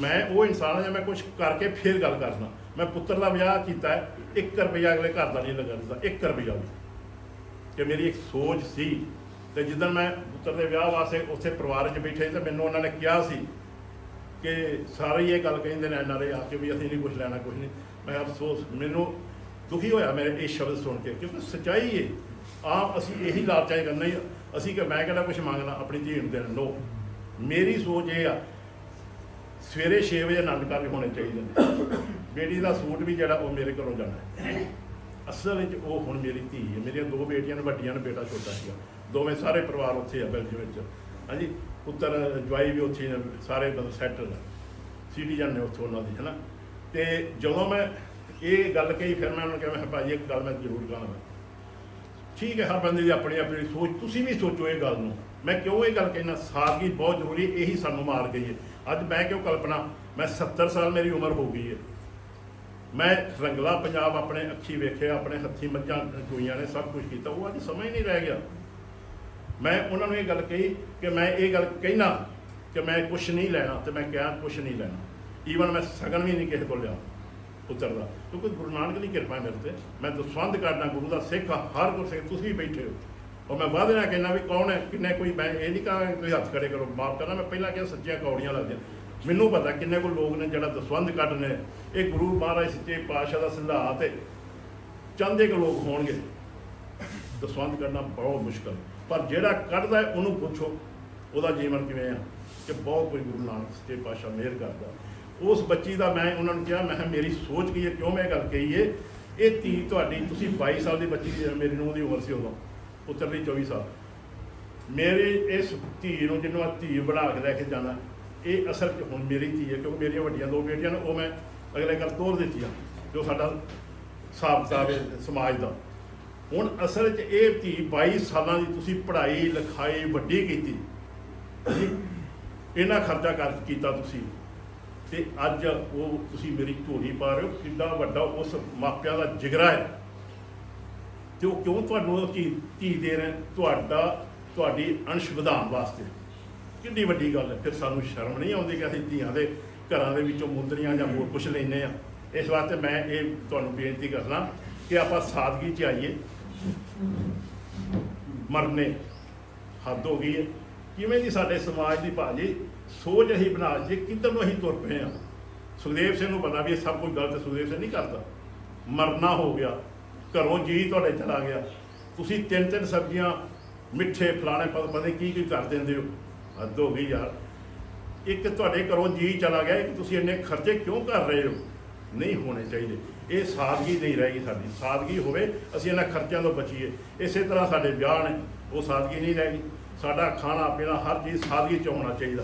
ਮੈਂ ਉਹ ਇਨਸਾਨ ਹਾਂ ਜੇ ਮੈਂ ਕੁਝ ਕਰਕੇ ਫੇਰ ਗੱਲ ਕਰਨਾ ਮੈਂ ਪੁੱਤਰ ਦਾ ਵਿਆਹ ਕੀਤਾ ਹੈ 1 ਰੁਪਿਆ ਅਗਲੇ ਘਰ ਦਾ ਨਹੀਂ ਲੱਗਾ ਦਿੱਤਾ 1 ਰੁਪਿਆ ਵੀ। ਕਿ ਮੇਰੀ ਇੱਕ ਸੋਚ ਸੀ ਤੇ ਜਿੱਦਣ ਮੈਂ ਪੁੱਤਰ ਦੇ ਵਿਆਹ ਵਾਸਤੇ ਉੱਥੇ ਪਰਿਵਾਰ 'ਚ ਬੈਠੇ ਸੀ ਤੇ ਮੈਨੂੰ ਉਹਨਾਂ ਨੇ ਕਿਹਾ ਸੀ ਕਿ ਸਾਰੇ ਹੀ ਇਹ ਗੱਲ ਕਹਿੰਦੇ ਨੇ ਐਨਆਰਏ ਆ ਕੇ ਵੀ ਅਸੀਂ ਨਹੀਂ ਕੁਝ ਲੈਣਾ ਕੁਝ ਨਹੀਂ। ਮੈਂ ਅਫਸੋਸ, ਮੈਨੂੰ ਦੁਖੀ ਹੋਇਆ ਮੇਰੇ ਇਹ ਸ਼ਬਦ ਸੁਣ ਕੇ, ਕਿਉਂਕਿ ਸੱਚਾਈ ਹੈ ਆਪ ਅਸੀਂ ਇਹੀ ਲਾਲਚਾਈ ਕਰਨਾ ਹੀ ਅਸੀਂ ਕਿ ਮੈਂ ਕਹਿੰਦਾ ਕੁਝ ਮੰਗਣਾ, ਆਪਣੀ ਧੀ ਨੂੰ ਦੇਣ ਨੋ। ਮੇਰੀ ਸੋਚ ਇਹ ਆ ਸਵੇਰੇ 6 ਵਜੇ ਆਨੰਦ ਕਾਰਜ ਹੋਣੇ ਚਾਹੀਦੇ ਨੇ। ਬੇਟੀ ਦਾ ਸੂਟ ਵੀ ਜਿਹੜਾ ਉਹ ਮੇਰੇ ਘਰੋਂ ਜਾਣਾ ਅਸਲ ਵਿੱਚ ਉਹ ਹੁਣ ਮੇਰੀ ਧੀ ਹੈ। ਮੇਰੀਆਂ ਦੋ ਬੇਟੀਆਂ ਨੇ, ਵੱਡੀਆਂ ਨੇ, ਬੇਟਾ ਛੋਟਾ ਸੀਗਾ। ਦੋਵੇਂ ਸਾਰੇ ਪਰਿਵਾਰ ਉੱਥੇ ਆ ਬੈਲਜੀਅਮ ਵਿੱਚ। ਹਾਂਜੀ, ਪੁੱਤਰ, ਜਵਾਈ ਵੀ ਉੱਥੇ ਸਾਰੇ ਮਤਲਬ ਸੈਟਲ ਸਿਟੀਜ਼ਨ ਨੇ ਉੱਥੋਂ ਉਹਨਾਂ ਦੀ ਹੈ ਨਾ ਤੇ ਜਦੋਂ ਮੈਂ ਇਹ ਗੱਲ ਕਹੀ, ਫਿਰ ਮੈਂ ਉਹਨਾਂ ਨੂੰ ਕਿਹਾ, ਮੈਂ ਕਿਹਾ ਭਾਜੀ ਇੱਕ ਗੱਲ ਮੈਂ ਜ਼ਰੂਰ ਕਹਾਂਗਾ। ਠੀਕ ਹੈ, ਹਰ ਬੰਦੇ ਦੀ ਆਪਣੀ ਆਪਣੀ ਸੋਚ। ਤੁਸੀਂ ਵੀ ਸੋਚੋ ਇਹ ਗੱਲ ਨੂੰ। ਮੈਂ ਕਿਉਂ ਇਹ ਗੱਲ ਕਹਿਣਾ ਸਾਦਗੀ ਬਹੁਤ ਜ਼ਰੂਰੀ ਇਹੀ ਸਾਨੂੰ ਮਾਰ ਗਈ ਹੈ। ਅੱਜ ਮੈਂ ਕਿਉਂ ਕਲਪਨਾ, ਮੈਂ 70 ਸਾਲ ਮੇਰੀ ਉਮਰ ਹੋ ਗਈ ਹੈ। ਮੈਂ ਰੰਗਲਾ ਪੰਜਾਬ ਆਪਣੇ ਅੱਖੀ ਵੇਖਿਆ, ਆਪਣੇ ਹੱਥੀ ਮੱਝਾਂ ਚੋਈਆਂ ਨੇ, ਸਭ ਕੁਝ ਕੀਤਾ। ਉਹ ਅੱਜ ਸਮਝ ਨਹੀਂ ਰਹਿ ਗਿਆ। ਮੈਂ ਉਹਨਾਂ ਨੂੰ ਇਹ ਗੱਲ ਕਹੀ ਕਿ ਮੈਂ ਇਹ ਗੱਲ ਕਹਿਣਾ ਕਿ ਮੈਂ ਕੁਝ ਨਹੀਂ ਲੈਣਾ ਤੇ ਮੈਂ ਕਿਹਾ ਕੁਝ ਨਹੀਂ ਲੈਣਾ। ਈਵਨ ਮੈਂ ਸਗਨ ਵੀ ਨਹੀਂ ਕਿਸੇ ਕੋਲ ਲਿਆ। ਪੁੱਤਰ ਦਾ ਕਿਉਂਕਿ ਗੁਰੂ ਨਾਨਕ ਦੀ ਕਿਰਪਾ ਮੇਰੇ ਤੇ। ਮੈਂ ਦਸਵੰਦ ਕਰਦਾ ਗੁਰੂ ਦਾ ਸਿੱਖ ਹਾਂ, ਹਰ ਗੁਰਸਿੱਖ ਤੁਸੀਂ ਬੈਠੇ ਹੋ। ਔਰ ਮੈਂ ਵਾਅਦੇ ਨਾਲ ਕਹਿੰਦਾ ਵੀ ਕੌਣ ਹੈ ਕਿੰਨੇ ਕੋਈ ਮੈਂ ਇਹ ਨਹੀਂ ਕਹਾਂ ਤੁਸੀਂ ਹੱਥ ਖੜੇ ਕਰੋ ਮਾਫ ਕਰਨਾ ਮੈਂ ਪਹਿਲਾਂ ਕਿਹਾ ਸੱਚੀਆਂ ਕੌੜੀਆਂ ਲੱਗਦੀਆਂ। ਮੈਨੂੰ ਪਤਾ ਕਿੰਨੇ ਕੋ ਲੋਕ ਨੇ ਜਿਹੜਾ ਦਸਵੰਦ ਕੱਢ ਨੇ। ਇਹ ਗੁਰੂ ਮਹਾਰਾਜ ਸੱਚੇ ਪਾਤਸ਼ਾਹ ਦਾ ਸਿਧਾਂਤ ਹੈ। ਚੰਦੇ ਕੁ ਲੋਕ ਹੋਣਗੇ। ਦਸਵੰਦ ਕੱਢਣਾ ਬਹੁਤ ਮੁਸ਼ਕਲ। ਪਰ ਜਿਹੜਾ ਕੱਢਦਾ ਉਹਨੂੰ ਪੁੱਛੋ। ਉਹਦਾ ਜੀਵਨ ਕਿਵੇਂ ਆ? ਕਿ ਬਹੁਤ ਕੋਈ ਗੁਰੂ ਨਾਨਕ ਸੱਚੇ ਪਾਤਸ਼ਾਹ ਮਿਹਰ ਕਰਦਾ। ਉਸ ਬੱਚੀ ਦਾ ਮੈਂ ਉਹਨਾਂ ਨੂੰ ਕਿਹਾ, ਮੈਂ ਕਿਹਾ, ਮੇਰੀ ਸੋਚ ਕੀ ਹੈ? ਕਿਉਂ ਮੈਂ ਇਹ ਗੱਲ ਕਹੀ ਹੈ? ਇਹ ਧੀ ਤੁਹਾਡੀ, ਤੁਸੀਂ 22 ਸਾਲ ਦੀ ਬੱਚੀ ਦੀ, ਮੇਰੀ ਨੂੰ ਦੀ ਉਮਰ ਸੀ ਉਦੋਂ, ਪੁੱਤਰ ਦੀ 24 ਸਾਲ। ਮੇਰੇ ਇਸ ਧੀ ਨੂੰ, ਜਿਹਨੂੰ ਆ ਧੀ ਬਣਾ ਕੇ ਲੈ ਕੇ ਜਾਣਾ, ਇਹ ਅਸਲ 'ਚ ਹੁਣ ਮੇਰੀ ਧੀ ਹੈ, ਕਿਉਂਕਿ ਮੇਰੀਆਂ ਵੱਡੀਆਂ ਦੋ ਬੇਟੀਆਂ ਨੇ, ਉਹ ਮੈਂ ਅਗਲੇ ਗੱਲ ਤੋਰ ਦਿੱਤੀਆਂ, ਜੋ ਸਾਡਾ ਹਿਸਾਬ ਕਿਤਾਬ ਹੈ ਸਮਾਜ ਦਾ। ਹੁਣ ਅਸਲ 'ਚ ਇਹ ਧੀ 22 ਸਾਲਾਂ ਦੀ ਤੁਸੀਂ ਪੜ੍ਹਾਈ, ਲਿਖਾਈ ਵੱਡੀ ਕੀਤੀ। ਇਹਨਾਂ ਖਰਚਾ ਕਰ ਕੀਤਾ ਤੁਸੀਂ। ਤੇ ਅੱਜ ਉਹ ਤੁਸੀਂ ਮੇਰੀ ਝੋਲੀ ਪਾ ਰਹੇ ਹੋ, ਕਿੰਨਾ ਵੱਡਾ ਉਸ ਮਾਪਿਆਂ ਦਾ ਜਿਗਰਾ ਹੈ। ਤੇ ਉਹ ਕਿਉਂ ਤੁਹਾਨੂੰ ਉਹ ਧੀ ਧੀ ਦੇ ਰਹੇ, ਤੁਹਾਡਾ, ਤੁਹਾਡੀ ਅੰਸ਼ ਵਿਧਾਨ ਵਾਸਤੇ? ਕਿੰਨੀ ਵੱਡੀ ਗੱਲ ਹੈ। ਫਿਰ ਸਾਨੂੰ ਸ਼ਰਮ ਨਹੀਂ ਆਉਂਦੀ ਕਿ ਅਸੀਂ ਧੀਆਂ ਦੇ ਘਰਾਂ ਦੇ ਵਿੱਚੋਂ ਮੁੰਦਰੀਆਂ ਜਾਂ ਹੋਰ ਕੁਝ ਲੈਨੇ ਆ ਇਸ ਵਾਸਤੇ ਮੈਂ ਇਹ ਤੁਹਾਨੂੰ ਬੇਨਤੀ ਕਰਨਾ ਕਿ ਆਪਾਂ ਸਾਦਗੀ 'ਚ ਆਈਏ। ਮਰਨੇ ਹੱਦ ਹੋ ਗਈ ਹੈ। ਕਿਵੇਂ ਦੀ ਸਾਡੇ ਸਮਾਜ ਦੀ ਭਾਜੀ ਸੋਚ ਅਸੀਂ ਬਣਾ ਜੇ ਕਿੱਧਰ ਨੂੰ ਅਸੀਂ ਤੁਰ ਪਏ ਆ ਸੁਖਦੇਵ ਸਿੰਘ ਨੂੰ ਪਤਾ ਵੀ ਇਹ ਸਭ ਕੁਝ ਗਲਤ ਸੁਖਦੇਵ ਸਿੰਘ ਨਹੀਂ ਕਰਦਾ। ਮਰਨਾ ਹੋ ਗਿਆ, ਘਰੋਂ ਜੀ ਤੁਹਾਡੇ ਚਲਾ ਗਿਆ। ਤੁਸੀਂ ਤਿੰਨ ਤਿੰਨ ਸਬਜ਼ੀਆਂ, ਮਿੱਠੇ ਫਲਾਣੇ ਪਤਾ ਪਤਾ ਕੀ ਕੀ ਕਰ ਦਿੰਦੇ ਹੋ? ਹੱਦ ਹੋ ਗਈ ਯਾਰ। ਇੱਕ ਤੁਹਾਡੇ ਘਰੋਂ ਜੀ ਚਲਾ ਗਿਆ ਕਿ ਤੁਸੀਂ ਇੰਨੇ ਖਰਚੇ ਕਿਉਂ ਕਰ ਰਹੇ ਹੋ? ਨਹੀਂ ਹੋਣੇ ਚਾਹੀਦੇ। ਇਹ ਸਾਦਗੀ ਨਹੀਂ ਰਹੇਗੀ ਸਾਡੀ। ਸਾਦਗੀ ਹੋਵੇ, ਅਸੀਂ ਇਹਨਾਂ ਖਰਚਿਆਂ ਤੋਂ ਬਚੀਏ। ਇਸੇ ਤਰ੍ਹਾਂ ਸਾਡੇ ਵਿਆਹ ਨੇ, ਉਹ ਸਾਦਗੀ ਨਹੀਂ ਰਹੇਗੀ। ਸਾਡਾ ਖਾਣਾ ਪੀਣਾ ਹਰ ਚੀਜ਼ ਸਾਦਗੀ ਚ ਹੋਣਾ ਚਾਹੀਦਾ।